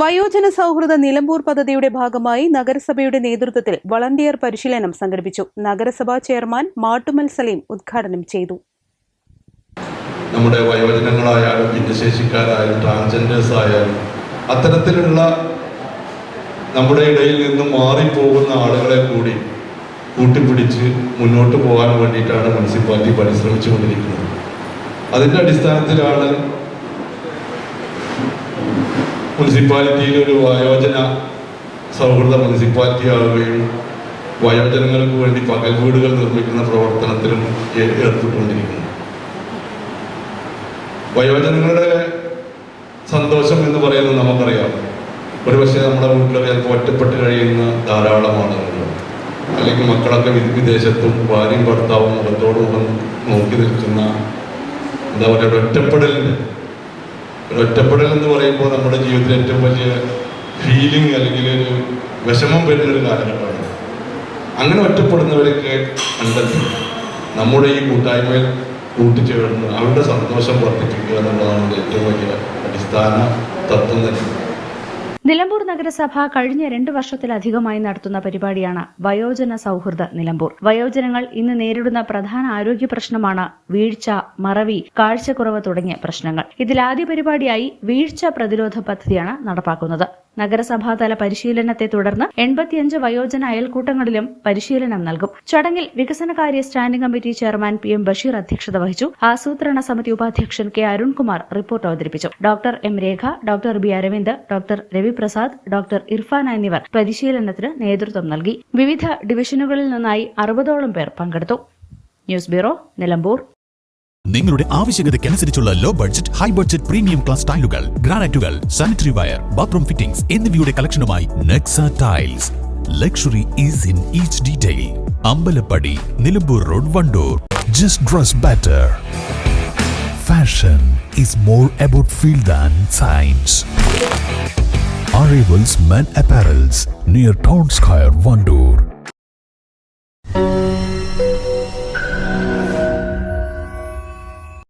വയോജന സൗഹൃദ നിലമ്പൂർ പദ്ധതിയുടെ ഭാഗമായി നഗരസഭയുടെ നേതൃത്വത്തിൽ വളണ്ടിയർ പരിശീലനം സംഘടിപ്പിച്ചു. നഗരസഭാ ചെയർമാൻ മാട്ടുമൽ സലീം ഉദ്ഘാടനം ചെയ്തു. നമ്മുടെ വയോജനങ്ങളായാലും ഭിന്നശേഷിക്കാരായാലും ട്രാൻസ്ജെൻഡേഴ്സ് ആയാലും അത്തരത്തിലുള്ള നമ്മുടെ ഇടയിൽ നിന്നും മാറിപ്പോകുന്ന ആളുകളെ കൂടി കൂട്ടിപ്പിടിച്ച് മുന്നോട്ട് പോകാൻ വേണ്ടിയിട്ടാണ് മുനിസിപ്പാലിറ്റി പരിശ്രമിച്ചുകൊണ്ടിരിക്കുന്നത്. അതിന്റെ അടിസ്ഥാനത്തിലാണ് മുനിസിപ്പാലിറ്റിയിൽ ഒരു വയോജന സൗഹൃദ മുനിസിപ്പാലിറ്റി ആവുകയും വയോജനങ്ങൾക്ക് വേണ്ടി പകൽ വീടുകൾ നിർമ്മിക്കുന്ന പ്രവർത്തനത്തിലും ഏർപ്പെട്ടുകൊണ്ടിരിക്കുന്നു. വയോജനങ്ങളുടെ സന്തോഷം എന്ന് പറയുന്നത് നമുക്കറിയാം. ഒരു പക്ഷേ നമ്മുടെ വീട്ടിലൊക്കെ ചിലപ്പോൾ ഒറ്റപ്പെട്ട് കഴിയുന്ന ധാരാളം ആളുകളുണ്ട് അല്ലെങ്കിൽ മക്കളൊക്കെ വിദേശത്തും ഭാര്യയും ഭർത്താവും മുഖത്തോട് നോക്കി നിൽക്കുന്ന എന്താ പറയുക ഒരു ഒറ്റപ്പെടൽ എന്ന് പറയുമ്പോൾ നമ്മുടെ ജീവിതത്തിൽ ഏറ്റവും വലിയ ഫീലിംഗ് അല്ലെങ്കിൽ ഒരു വിഷമം വരുന്ന ഒരു കാലഘട്ടമാണ്. അങ്ങനെ ഒറ്റപ്പെടുന്നവരൊക്കെ ഉണ്ടെങ്കിൽ നമ്മുടെ ഈ കൂട്ടായ്മയിൽ കൂട്ടിച്ചേർന്ന് അവരുടെ സന്തോഷം വർദ്ധിപ്പിക്കുക എന്നുള്ളതാണ് ഏറ്റവും വലിയ അടിസ്ഥാന തത്വം തന്നെ. നിലമ്പൂർ നഗരസഭ കഴിഞ്ഞ രണ്ട് വർഷത്തിലധികമായി നടത്തുന്ന പരിപാടിയാണ് വയോജന സൗഹൃദ നിലമ്പൂർ. വയോജനങ്ങൾ ഇന്ന് നേരിടുന്ന പ്രധാന ആരോഗ്യ പ്രശ്നമാണ് വീഴ്ച മറവി കാഴ്ചക്കുറവ് തുടങ്ങിയ പ്രശ്നങ്ങൾ. ഇതിൽ ആദ്യ പരിപാടിയായി വീഴ്ച പ്രതിരോധ പദ്ധതിയാണ് നടപ്പാക്കുന്നത്. നഗരസഭാതല പരിശീലനത്തെ തുടർന്ന് എൺപത്തിയഞ്ച് വയോജന അയൽക്കൂട്ടങ്ങളിലും പരിശീലനം നൽകും. ചടങ്ങിൽ വികസനകാര്യ standing committee chairman P M Basheer അധ്യക്ഷത വഹിച്ചു. ആസൂത്രണ സമിതി ഉപാധ്യക്ഷൻ കെ അരുൺകുമാർ റിപ്പോർട്ട് അവതരിപ്പിച്ചു. Doctor M Rekha doctor B Aravind doctor Raviprasad doctor Irfan എന്നിവർ പരിശീലനത്തിന് നേതൃത്വം നൽകി. വിവിധ ഡിവിഷനുകളിൽ നിന്നായി അറുപതോളം പേർ പങ്കെടുത്തു. News bureau Nilambur. നിങ്ങളുടെ ആവശ്യകതയ്ക്കനുസരിച്ചുള്ള low budget high budget premium class ടൈലുകൾ ഗ്രാനൈറ്റുകൾ സാനിറ്ററി വയർ ബാത്റൂം ഫിറ്റിംഗ്സ് എന്നിവയുടെ കളക്ഷനുമായി Nexa tiles luxury is in each detail Ambalappadi Nilambur road Wandoor. Just dress better fashion is more about feel than science Arrivals Men Apparels near Town Square, Vandoor.